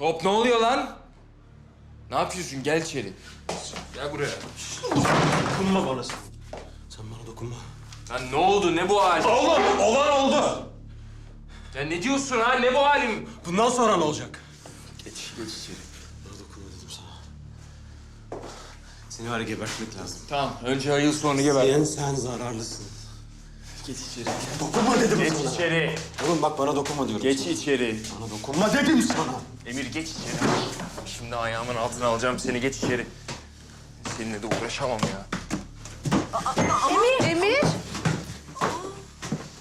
Hop ne oluyor lan? Ne yapıyorsun? Gel içeri. Gel buraya. Dokunma bana sen. Sen bana dokunma. Lan ne oldu? Ne bu hal? Oğlum olan oldu. Ya ne diyorsun ha? Ne bu halim? Bundan sonra ne olacak? Geç, geç içeri. Bana dokunma dedim sana. Seni var ya gebertmek lazım. Tamam. Önce ayıl sonra geber. Sen, sen zararlısın. Geç içeri. Dokunma dedim Geç sana. içeri. Oğlum bak bana dokunma diyorum. Geç sana. içeri. Bana dokunma dedim sana. Emir geç içeri. Şimdi ayağımın altına alacağım seni. Geç içeri. Seninle de uğraşamam ya. Emir. Emir.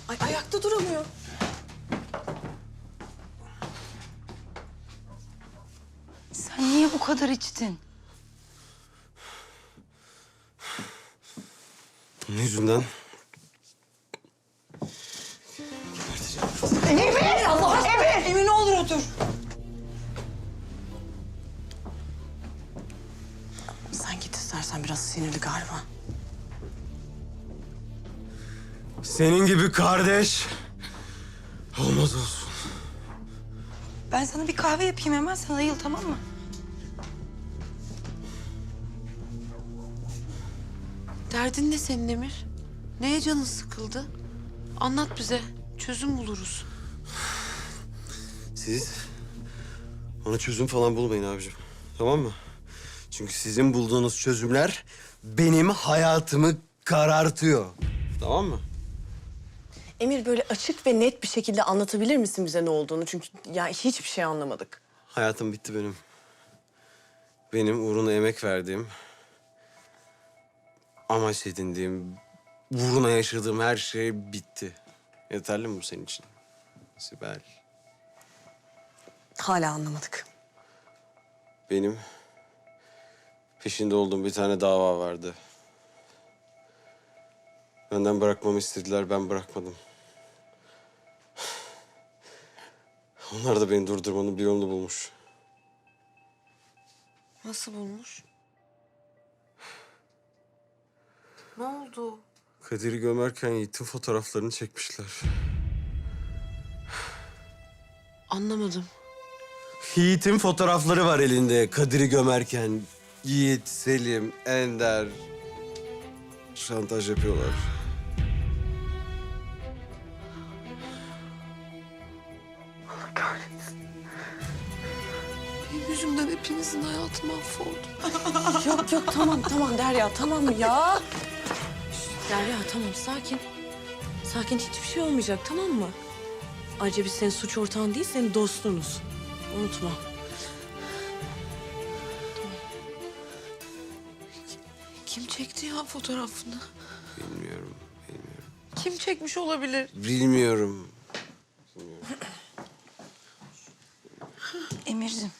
Ay ayakta duramıyor. Sen niye bu kadar içtin? Bunun yüzünden Emir. Allah Emir. Emir ne olur otur. Sen git istersen biraz sinirli galiba. senin gibi kardeş olmaz olsun. Ben sana bir kahve yapayım hemen sen ayıl tamam mı? Derdin ne senin Emir? Neye canın sıkıldı? Anlat bize. Çözüm buluruz. Siz ona çözüm falan bulmayın abicim. Tamam mı? Çünkü sizin bulduğunuz çözümler benim hayatımı karartıyor. Tamam mı? Emir böyle açık ve net bir şekilde anlatabilir misin bize ne olduğunu? Çünkü ya hiçbir şey anlamadık. Hayatım bitti benim. Benim uğruna emek verdiğim, amaç edindiğim, uğruna yaşadığım her şey bitti. Yeterli mi bu senin için? Sibel. Hala anlamadık. Benim peşinde olduğum bir tane dava vardı. Benden bırakmamı istediler, ben bırakmadım. Onlar da beni durdurmanın bir yolunu bulmuş. Nasıl bulmuş? Ne oldu? Kadir'i gömerken Yiğit'in fotoğraflarını çekmişler. Anlamadım. Yiğit'in fotoğrafları var elinde Kadir'i gömerken. Yiğit, Selim, Ender şantaj yapıyorlar. Benim yüzümden hepinizin hayatı mahvoldu. Yok yok tamam tamam Derya tamam ya. Derya tamam sakin. Sakin hiçbir şey olmayacak tamam mı? Ayrıca biz senin suç ortağın değil senin dostunuz. Unutma. Kim çekti ya fotoğrafını? Bilmiyorum, bilmiyorum. Kim çekmiş olabilir? Bilmiyorum. Emir'cim.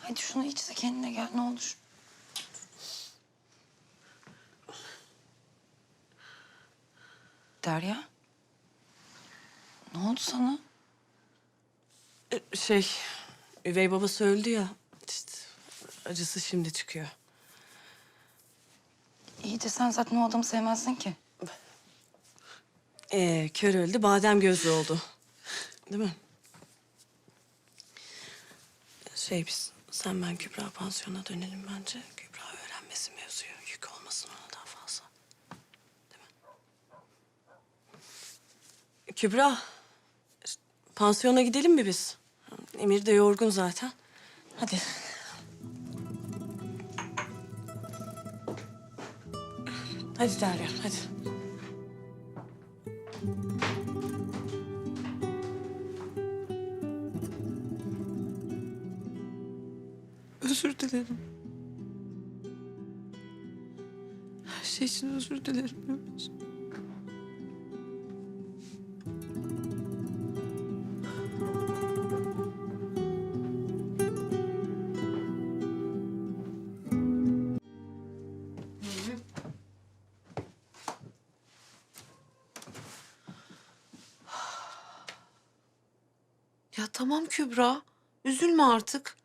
Hadi şunu iç de kendine gel ne olur. Derya. Ne oldu sana? Ee, Şey üvey babası öldü ya. İşte acısı şimdi çıkıyor. İyi de sen zaten o adamı sevmezdin ki. Ee, kör öldü badem gözlü oldu. Değil mi? Şey biz sen ben Kübra pansiyona dönelim bence. Kübra öğrenmesi mevzuyu. Yük olmasın ona daha fazla. Değil mi? Kübra pansiyona gidelim mi biz? Emir de yorgun zaten. Hadi. Hadi Derya, hadi. Özür dilerim. Her şey için özür dilerim Emir. Ya tamam Kübra. Üzülme artık.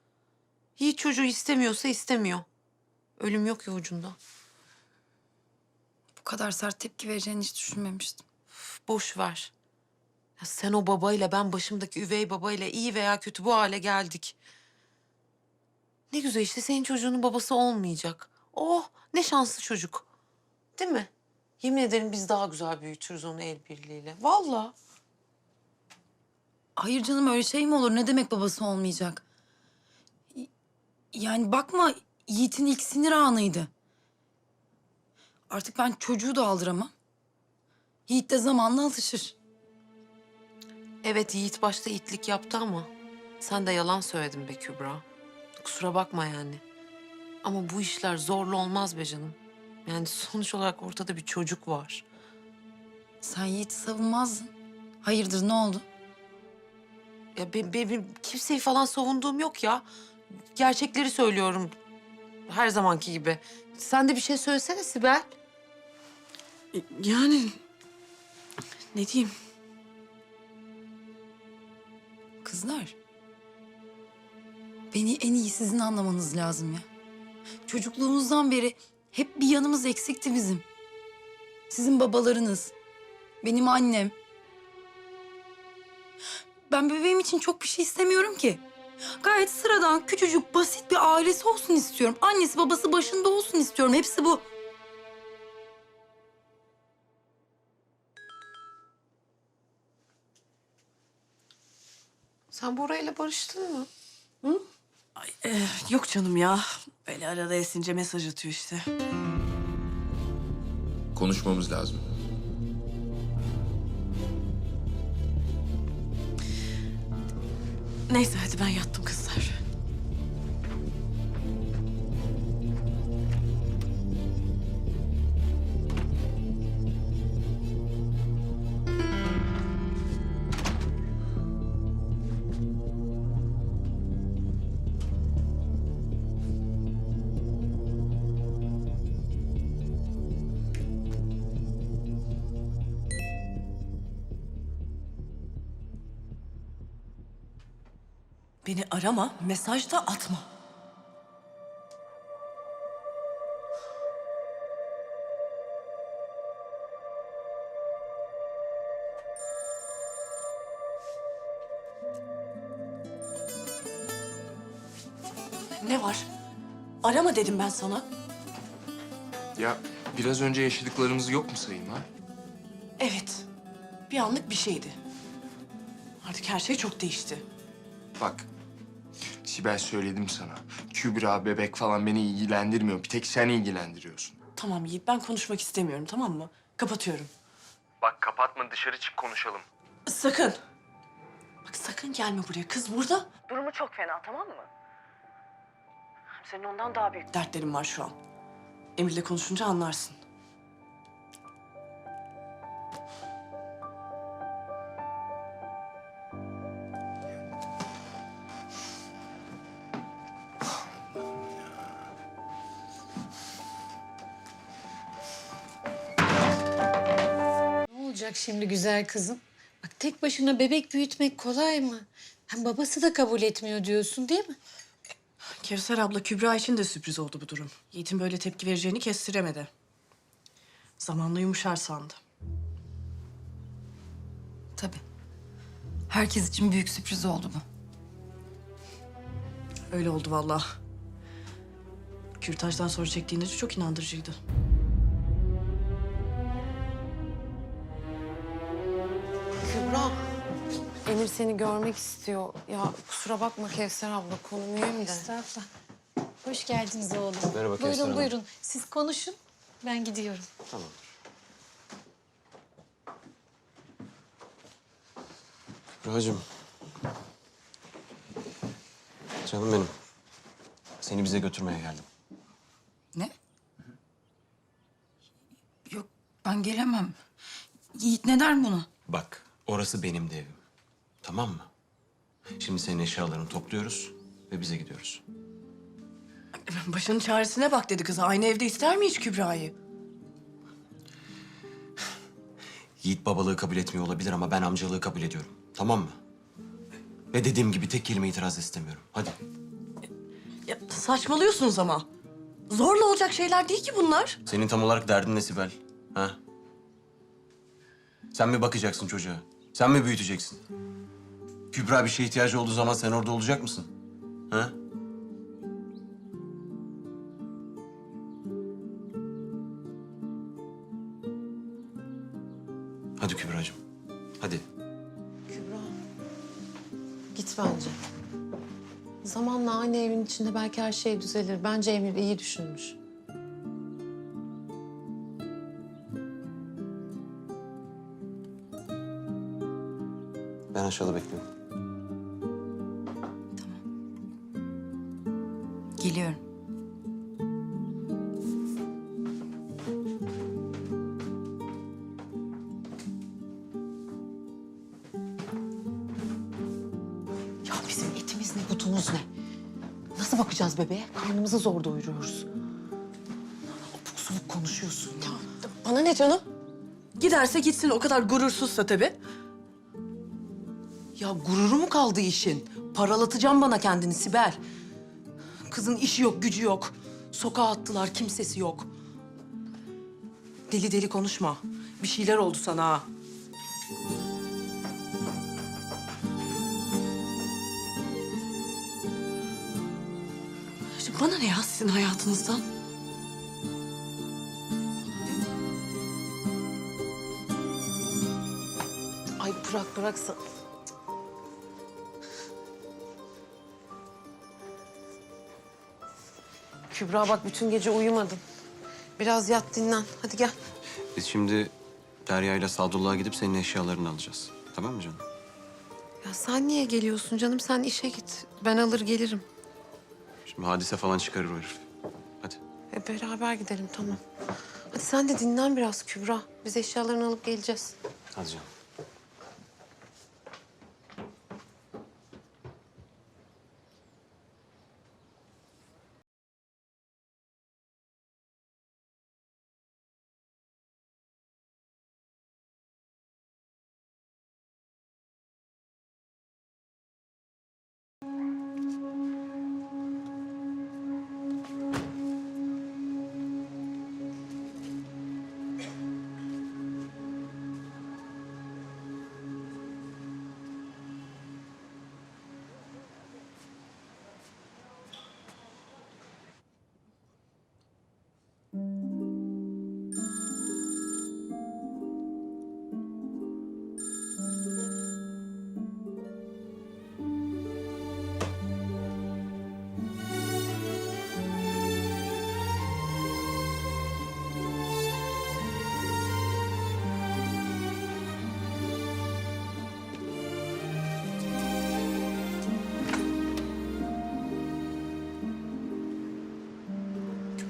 Yiğit çocuğu istemiyorsa istemiyor. Ölüm yok ya ucunda. Bu kadar sert tepki vereceğini hiç düşünmemiştim. Üf, Boş ver. Ya sen o babayla ben başımdaki üvey babayla iyi veya kötü bu hale geldik. Ne güzel işte senin çocuğunun babası olmayacak. Oh ne şanslı çocuk. Değil mi? Yemin ederim biz daha güzel büyütürüz onu el birliğiyle. Vallahi. Hayır canım öyle şey mi olur? Ne demek babası olmayacak? Yani bakma Yiğit'in ilk sinir anıydı. Artık ben çocuğu da aldıramam. Yiğit de zamanla alışır. Evet Yiğit başta itlik yaptı ama sen de yalan söyledin be Kübra. Kusura bakma yani. Ama bu işler zorlu olmaz be canım. Yani sonuç olarak ortada bir çocuk var. Sen Yiğit'i savunmazdın. Hayırdır ne oldu? Ya be- benim kimseyi falan savunduğum yok ya. Gerçekleri söylüyorum. Her zamanki gibi. Sen de bir şey söylesene Sibel. Yani ne diyeyim? Kızlar. Beni en iyi sizin anlamanız lazım ya. Çocukluğumuzdan beri hep bir yanımız eksikti bizim. Sizin babalarınız, benim annem. Ben bebeğim için çok bir şey istemiyorum ki. Gayet sıradan, küçücük, basit bir ailesi olsun istiyorum. Annesi babası başında olsun istiyorum. Hepsi bu. Sen Bora ile barıştın mı? Eh, yok canım ya. Böyle arada esince mesaj atıyor işte. Konuşmamız lazım. Neyse hadi ben yattım kızlar. Beni arama, mesaj da atma. Ne var? Arama dedim ben sana. Ya biraz önce yaşadıklarımız yok mu sayın ha? Evet. Bir anlık bir şeydi. Artık her şey çok değişti. Bak. Sibel söyledim sana. Kübra, bebek falan beni ilgilendirmiyor. Bir tek sen ilgilendiriyorsun. Tamam Yiğit ben konuşmak istemiyorum tamam mı? Kapatıyorum. Bak kapatma dışarı çık konuşalım. Sakın. Bak sakın gelme buraya. Kız burada. Durumu çok fena tamam mı? Senin ondan daha büyük dertlerin var şu an. Emir'le konuşunca anlarsın. Şimdi güzel kızım? Bak tek başına bebek büyütmek kolay mı? Hem babası da kabul etmiyor diyorsun değil mi? Kevser abla Kübra için de sürpriz oldu bu durum. Yiğit'in böyle tepki vereceğini kestiremedi. Zamanla yumuşar sandı. Tabii. Herkes için büyük sürpriz oldu bu. Öyle oldu vallahi. Kürtajdan sonra çektiğinde çok inandırıcıydı. Emir seni görmek istiyor. Ya kusura bakma Kevser abla konu mühim de. Estağfurullah. Hoş geldiniz oğlum. Merhaba Kevser Buyurun Hanım. buyurun. Siz konuşun. Ben gidiyorum. Tamamdır. Kübra'cığım. Canım benim. Seni bize götürmeye geldim. Ne? Yok ben gelemem. Yiğit ne der buna? Bak, orası benim de evim. Tamam mı? Şimdi senin eşyalarını topluyoruz ve bize gidiyoruz. Başının çaresine bak dedi kıza. Aynı evde ister mi hiç Kübra'yı? Yiğit babalığı kabul etmiyor olabilir ama ben amcalığı kabul ediyorum. Tamam mı? Ve dediğim gibi tek kelime itiraz istemiyorum. Hadi. Ya saçmalıyorsunuz ama. Zorla olacak şeyler değil ki bunlar. Senin tam olarak derdin ne Sibel? Ha? Sen mi bakacaksın çocuğa? Sen mi büyüteceksin? Kübra bir şeye ihtiyacı olduğu zaman sen orada olacak mısın? Ha? Hadi Kübra'cığım. Hadi. Kübra. Git bence. Zamanla aynı evin içinde belki her şey düzelir. Bence Emir iyi düşünmüş. Ben aşağıda bekliyorum. Geliyorum. Ya bizim etimiz ne, butumuz ne? Nasıl bakacağız bebeğe? Karnımızı zor doyuruyoruz. Abuk subuk konuşuyorsun ya. Bana ne canım? Giderse gitsin o kadar gurursuzsa tabii. Ya gururu mu kaldı işin? Paralatacağım bana kendini Sibel. Kızın işi yok, gücü yok. Sokağa attılar, kimsesi yok. Deli deli konuşma. Bir şeyler oldu sana ha. Bana ne ya sizin hayatınızdan? Ay bırak bıraksa. Kübra bak bütün gece uyumadın. Biraz yat dinlen. Hadi gel. Biz şimdi Derya ile Sadullah'a gidip senin eşyalarını alacağız. Tamam mı canım? Ya sen niye geliyorsun canım? Sen işe git. Ben alır gelirim. Şimdi hadise falan çıkarır o herif. Hadi. E beraber gidelim tamam. Hadi sen de dinlen biraz Kübra. Biz eşyalarını alıp geleceğiz. Hadi canım.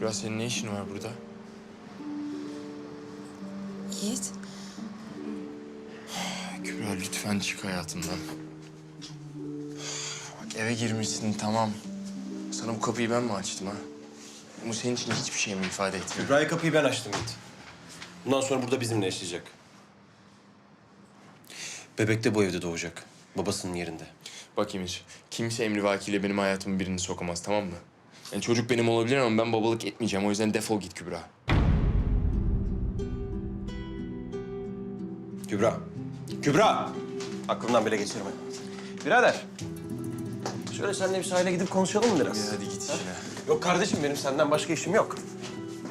Kübra senin ne işin var burada? Yiğit. Kübra lütfen çık hayatımdan. Bak eve girmişsin tamam. Sana bu kapıyı ben mi açtım ha? Bu senin için hiçbir şey mi ifade etmiyor? Kübra'ya kapıyı ben açtım Yiğit. Bundan sonra burada bizimle yaşayacak. Bebek de bu evde doğacak. Babasının yerinde. Bak Emir, kimse emrivakiyle benim hayatımın birini sokamaz tamam mı? Yani çocuk benim olabilir ama ben babalık etmeyeceğim. O yüzden defol git Kübra. Kübra. Kübra! Aklımdan bile geçirme. Birader. Şöyle seninle bir sahile gidip konuşalım mı biraz? Ya hadi git işine. Yok kardeşim benim senden başka işim yok.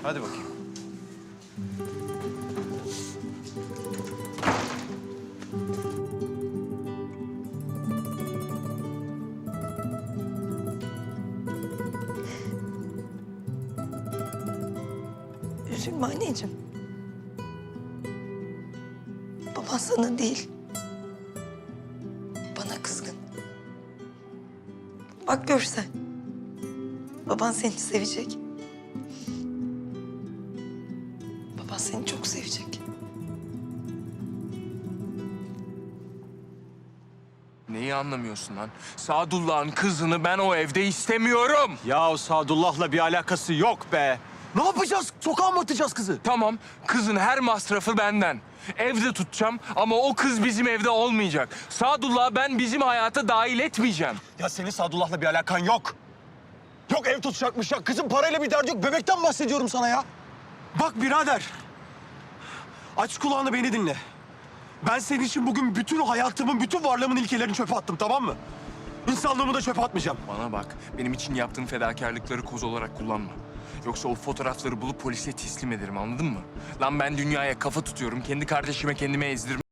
Hadi bakayım. Üzülme anneciğim. Baban sana değil. Bana kızgın. Bak görsen. Baban seni sevecek. Baban seni çok sevecek. Neyi anlamıyorsun lan? Sadullah'ın kızını ben o evde istemiyorum. Ya Sadullah'la bir alakası yok be. Ne yapacağız? Sokağa mı atacağız kızı? Tamam, kızın her masrafı benden. Evde tutacağım ama o kız bizim evde olmayacak. Sadullah'ı ben bizim hayata dahil etmeyeceğim. Ya senin Sadullah'la bir alakan yok. Yok ev tutacakmış ya. Kızın parayla bir derdi yok. Bebekten bahsediyorum sana ya. Bak birader. Aç kulağını beni dinle. Ben senin için bugün bütün hayatımın, bütün varlığımın ilkelerini çöpe attım tamam mı? İnsanlığımı da çöpe atmayacağım. Bana bak, benim için yaptığın fedakarlıkları koz olarak kullanma. Yoksa o fotoğrafları bulup polise teslim ederim anladın mı? Lan ben dünyaya kafa tutuyorum, kendi kardeşime kendime ezdirme.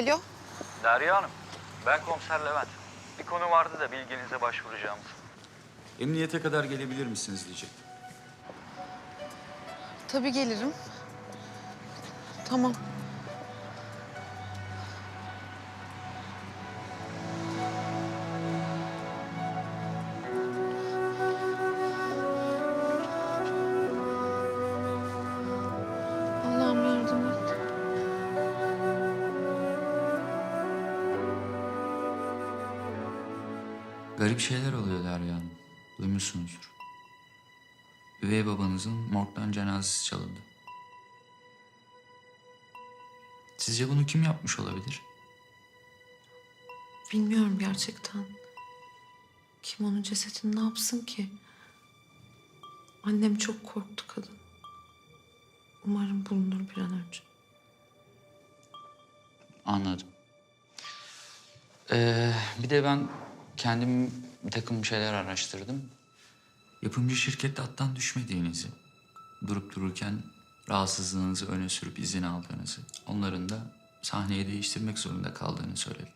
Alo. Derya Hanım, ben komiser Levent. Bir konu vardı da bilginize başvuracağımız. Emniyete kadar gelebilir misiniz diyecek. Tabii gelirim. Tamam. Garip şeyler oluyor Derya Hanım. Duymuşsunuzdur. Üvey babanızın morgdan cenazesi çalındı. Sizce bunu kim yapmış olabilir? Bilmiyorum gerçekten. Kim onun cesedini ne yapsın ki? Annem çok korktu kadın. Umarım bulunur bir an önce. Anladım. Ee, bir de ben kendim bir takım şeyler araştırdım. Yapımcı şirkette attan düşmediğinizi, durup dururken rahatsızlığınızı öne sürüp izin aldığınızı, onların da sahneyi değiştirmek zorunda kaldığını söylediler.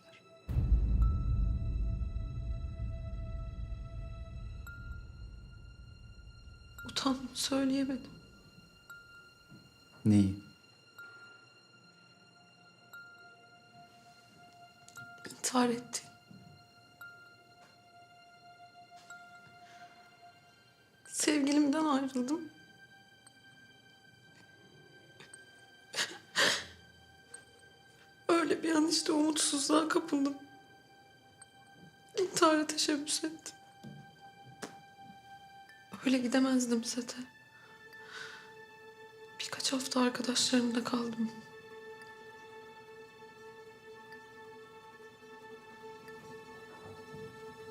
Utandım söyleyemedim. Neyi? İntihar etti. Umutsuzluğa kapıldım. İntihara teşebbüs ettim. Öyle gidemezdim sete. Birkaç hafta arkadaşlarımda kaldım.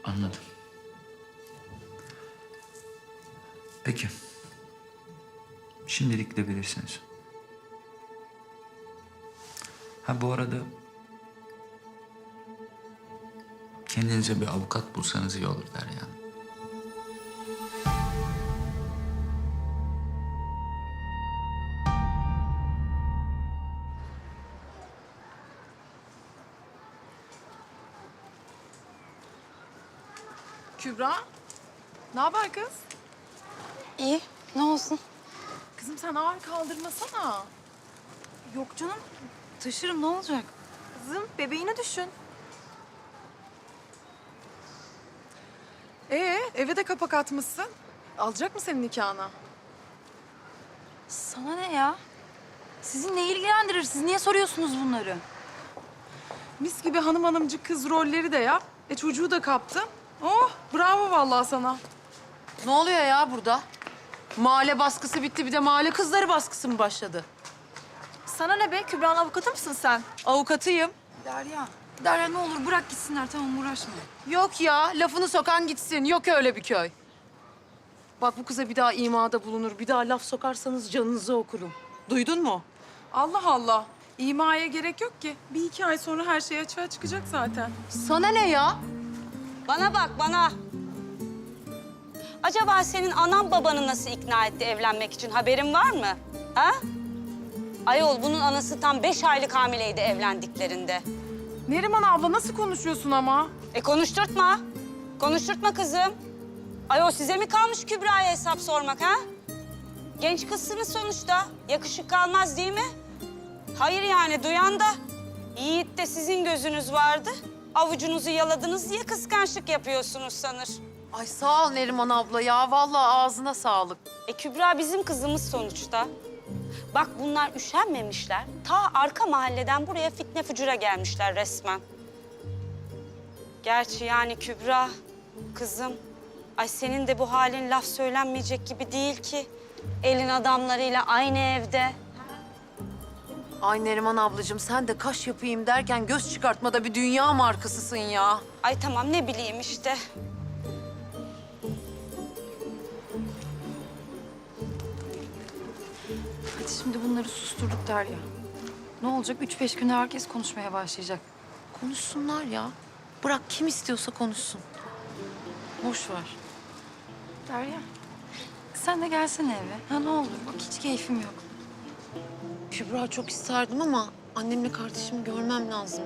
Anladım. Peki. Şimdilik gidebilirsiniz. Ha bu arada... Kendinize bir avukat bulsanız iyi olur Derya. Kübra, ne haber kız? İyi. Ne olsun? Kızım sen ağır kaldırmasana. Yok canım. Taşırım ne olacak? Kızım bebeğini düşün. Ee, eve de kapak atmışsın. Alacak mı senin nikahına? Sana ne ya? Sizi ne ilgilendirir? Siz niye soruyorsunuz bunları? Mis gibi hanım hanımcık kız rolleri de yap. E çocuğu da kaptın. Oh bravo vallahi sana. Ne oluyor ya burada? Mahalle baskısı bitti bir de mahalle kızları baskısı mı başladı? Sana ne be? Kübra'nın avukatı mısın sen? Avukatıyım. Derya, Derya ne olur bırak gitsinler tamam uğraşma. Yok ya lafını sokan gitsin. Yok öyle bir köy. Bak bu kıza bir daha imada bulunur. Bir daha laf sokarsanız canınızı okurum. Duydun mu? Allah Allah. İmaya gerek yok ki. Bir iki ay sonra her şey açığa çıkacak zaten. Sana ne ya? Bana bak bana. Acaba senin anan babanı nasıl ikna etti evlenmek için haberin var mı? Ha? Ayol bunun anası tam beş aylık hamileydi evlendiklerinde. Neriman abla nasıl konuşuyorsun ama? E konuşturtma. Konuşturtma kızım. Ayol size mi kalmış Kübra'ya hesap sormak ha? Genç kızsınız sonuçta. Yakışık kalmaz değil mi? Hayır yani duyan da. Yiğit de sizin gözünüz vardı. Avucunuzu yaladınız diye kıskançlık yapıyorsunuz sanır. Ay sağ ol Neriman abla ya. Vallahi ağzına sağlık. E Kübra bizim kızımız sonuçta. Bak bunlar üşenmemişler. Ta arka mahalleden buraya fitne fücura gelmişler resmen. Gerçi yani Kübra, kızım. Ay senin de bu halin laf söylenmeyecek gibi değil ki. Elin adamlarıyla aynı evde. Ay Neriman ablacığım sen de kaş yapayım derken göz çıkartmada bir dünya markasısın ya. Ay tamam ne bileyim işte. Hadi şimdi bunları susturduk Derya. Ne olacak? Üç beş günde herkes konuşmaya başlayacak. Konuşsunlar ya. Bırak kim istiyorsa konuşsun. Boş ver. Derya, sen de gelsene eve. Ha ne olur bak hiç keyfim yok. Kübra çok isterdim ama annemle kardeşimi görmem lazım.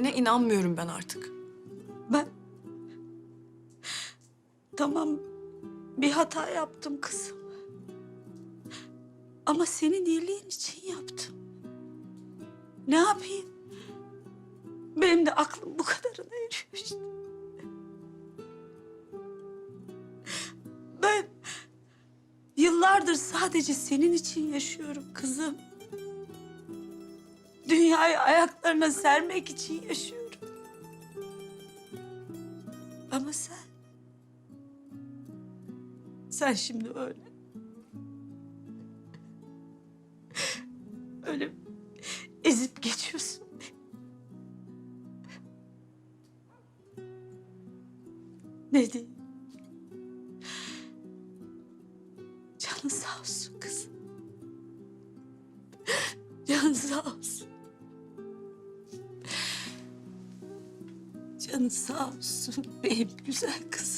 Ne inanmıyorum ben artık. Ben... Tamam bir hata yaptım kızım. Ama senin iyiliğin için yaptım. Ne yapayım? Benim de aklım bu kadarına eriyor işte. Ben yıllardır sadece senin için yaşıyorum kızım. Dünyayı ayaklarına sermek için yaşıyorum. Ama sen... Sen şimdi öyle... Öyle ezip geçiyorsun. Ne diyeyim? Canın sağ olsun kızım. Canın sağ olsun. Canın sağ olsun benim güzel kızım.